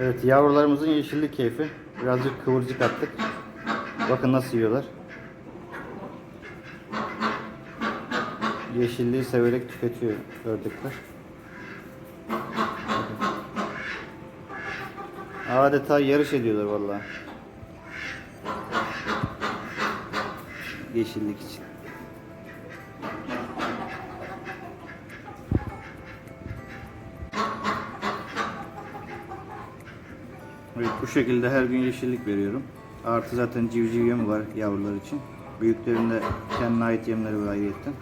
Evet yavrularımızın yeşillik keyfi. Birazcık kıvırcık attık. Bakın nasıl yiyorlar. Yeşilliği severek tüketiyor ördekler. Adeta yarış ediyorlar vallahi. Yeşillik için. Evet bu şekilde her gün yeşillik veriyorum. Artı zaten civciv yemi var yavrular için. Büyüklerinde kendine ait yemleri var ayrıyetten.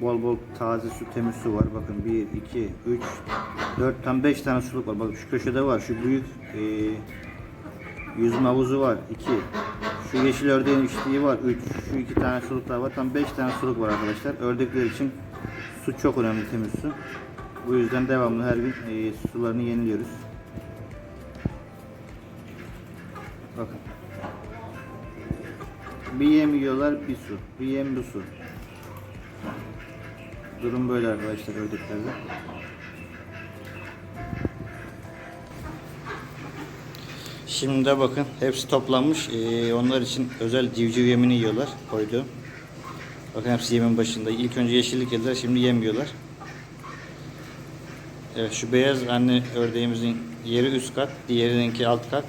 Bol bol taze su, temiz su var. Bakın 1, 2, 3, 4, tam 5 tane suluk var. Bakın şu köşede var. Şu büyük e, yüzme havuzu var. 2. Şu yeşil ördeğin içtiği var. 3. Şu iki tane suluk daha var. Tam 5 tane suluk var arkadaşlar. Ördekler için su çok önemli temiz su. Bu yüzden devamlı her gün e, sularını yeniliyoruz. Bakın. Bir yem yiyorlar, bir su. Bir yem, bir su. Durum böyle arkadaşlar ördeklerde. Şimdi de bakın hepsi toplanmış. Ee, onlar için özel civciv yemini yiyorlar koydu. Bakın hepsi yemin başında. İlk önce yeşillik yediler, şimdi yem yiyorlar. Evet şu beyaz anne ördeğimizin yeri üst kat, diğerininki alt kat.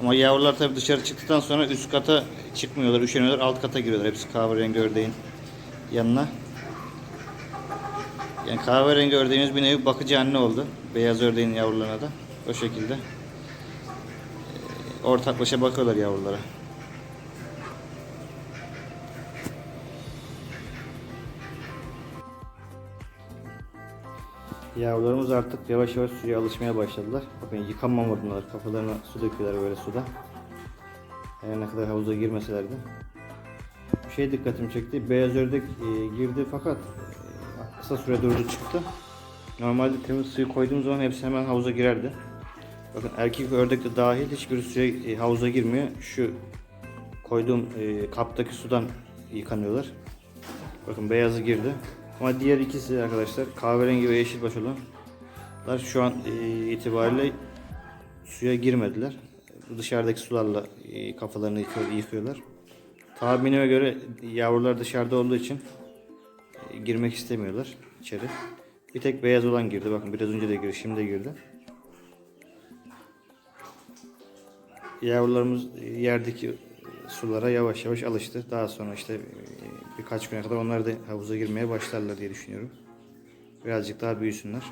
Ama yavrular tabii dışarı çıktıktan sonra üst kata çıkmıyorlar, üşeniyorlar, alt kata giriyorlar. Hepsi kahverengi ördeğin yanına. Yani kahverengi ördeğimiz bir nevi bakıcı anne oldu. Beyaz ördeğin yavrularına da. O şekilde. Ee, Ortaklaşa bakıyorlar yavrulara. Yavrularımız artık yavaş yavaş suya alışmaya başladılar. Bakın yıkanmamadılar. Kafalarına su döküyorlar böyle suda. Her ne kadar havuza girmeseler de. Bir şey dikkatimi çekti. Beyaz ördek e, girdi fakat e, kısa süre durdu çıktı. Normalde temiz suyu koyduğum zaman hepsi hemen havuza girerdi. Bakın erkek ördek de dahil hiçbir suya e, havuza girmiyor. Şu koyduğum e, kaptaki sudan yıkanıyorlar. Bakın beyazı girdi. Ama diğer ikisi arkadaşlar kahverengi ve yeşilbaş olanlar şu an e, itibariyle suya girmediler. Dışarıdaki sularla e, kafalarını yıkıyor- yıkıyorlar. Tahminime göre yavrular dışarıda olduğu için e, girmek istemiyorlar içeri. Bir tek beyaz olan girdi. Bakın biraz önce de girdi, şimdi de girdi. Yavrularımız yerdeki sulara yavaş yavaş alıştı. Daha sonra işte birkaç güne kadar onlar da havuza girmeye başlarlar diye düşünüyorum. Birazcık daha büyüsünler.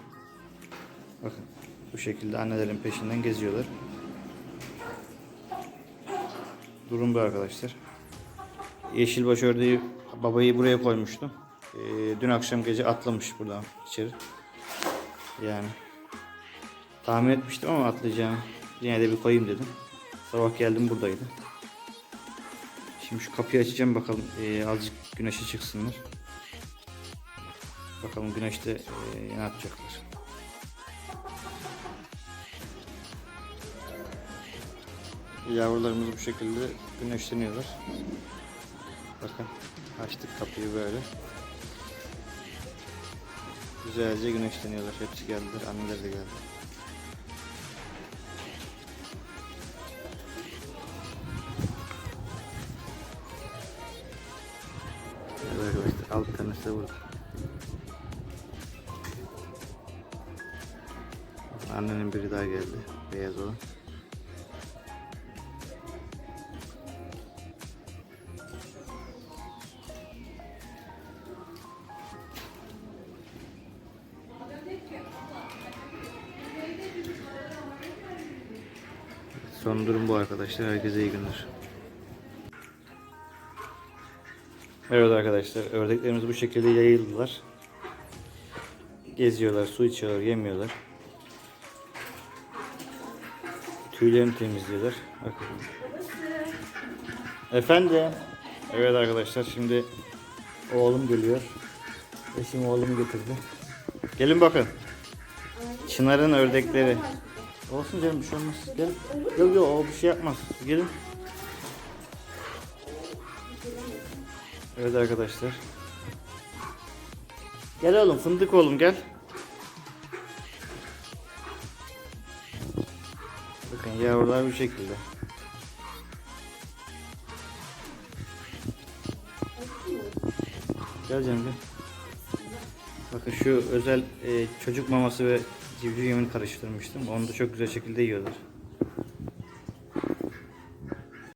Bakın bu şekilde annelerin peşinden geziyorlar. Durum bu arkadaşlar. Yeşilbaş ördeği babayı buraya koymuştum. Ee, dün akşam gece atlamış buradan içeri. Yani tahmin etmiştim ama atlayacağını yine de bir koyayım dedim. Sabah geldim buradaydı. Şimdi şu kapıyı açacağım bakalım ee, azıcık güneşe çıksınlar. Bakalım güneşte ee, ne yapacaklar. Yavrularımız bu şekilde güneşleniyorlar. Bakın açtık kapıyı böyle. Güzelce güneşleniyorlar. Hepsi geldiler. Anneler de geldi. Alt tanesi de burada. Annenin biri daha geldi. Beyaz olan. Son durum bu arkadaşlar. Herkese iyi günler. Evet arkadaşlar. Ördeklerimiz bu şekilde yayıldılar. Geziyorlar, su içiyorlar, yemiyorlar. Tüylerini temizliyorlar. Bakın. Efendim. Evet arkadaşlar şimdi oğlum geliyor. Eşim oğlumu getirdi. Gelin bakın. Çınar'ın ördekleri. Olsun canım bir şey olmaz. Gel. Yok yok o bir şey yapmaz. Gelin. Evet arkadaşlar. Gel oğlum fındık oğlum gel. Bakın yavrular bu şekilde. Gel canım gel. Bakın şu özel e, çocuk maması ve civciv yemini karıştırmıştım. Onu da çok güzel şekilde yiyorlar.